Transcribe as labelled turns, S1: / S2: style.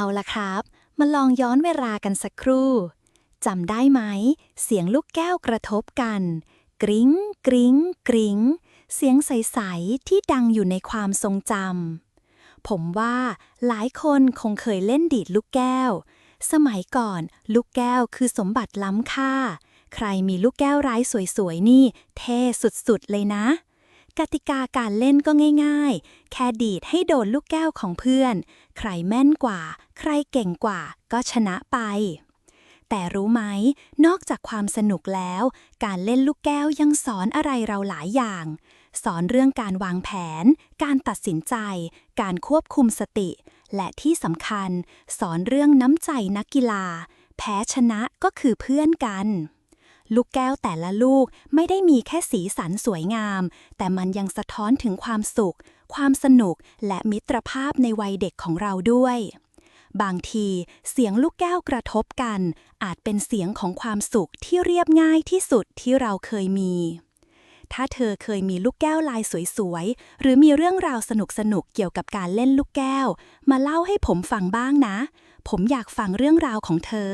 S1: เอาละครับ มาลองย้อนเวลากันสักครู่จำได้ไหม เสียงลูกแก้วกระทบกัน กริ้งกริ้งกริ้ง เสียงใส ๆ ที่ดังอยู่ในความทรงจำผมว่าหลายคนคงเคยเล่นดีดลูกแก้ว สมัยก่อน ลูกแก้วคือสมบัติล้ำค่า ใครมีลูกแก้วร้ายสวย ๆ นี่ เท่สุด ๆ เลยนะ กติกาการเล่นก็ง่ายๆ แค่ดีดให้โดนลูกแก้วของเพื่อน ใครแม่นกว่า ใครเก่งกว่าก็ชนะไป แต่รู้ไหม นอกจากความสนุกแล้ว การเล่นลูกแก้วยังสอนอะไรเราหลายอย่าง สอนเรื่องการวางแผน การตัดสินใจ การควบคุมสติ และที่สำคัญ สอนเรื่องน้ำใจนักกีฬา แพ้ชนะก็คือเพื่อนกัน ลูกแก้วแต่ละลูกไม่ได้มีแค่สีสันสวยงาม แต่มันยังสะท้อนถึงความสุข ความสนุกและมิตรภาพในวัยเด็กของเราด้วย บางทีเสียงลูกแก้วกระทบกัน อาจเป็นเสียงของความสุขที่เรียบง่ายที่สุดที่เราเคยมี ถ้าเธอเคยมีลูกแก้วลายสวยๆ หรือมีเรื่องราวสนุกๆ เกี่ยวกับการเล่นลูกแก้ว มาเล่าให้ผมฟังบ้างนะ ผมอยากฟังเรื่องราวของเธอ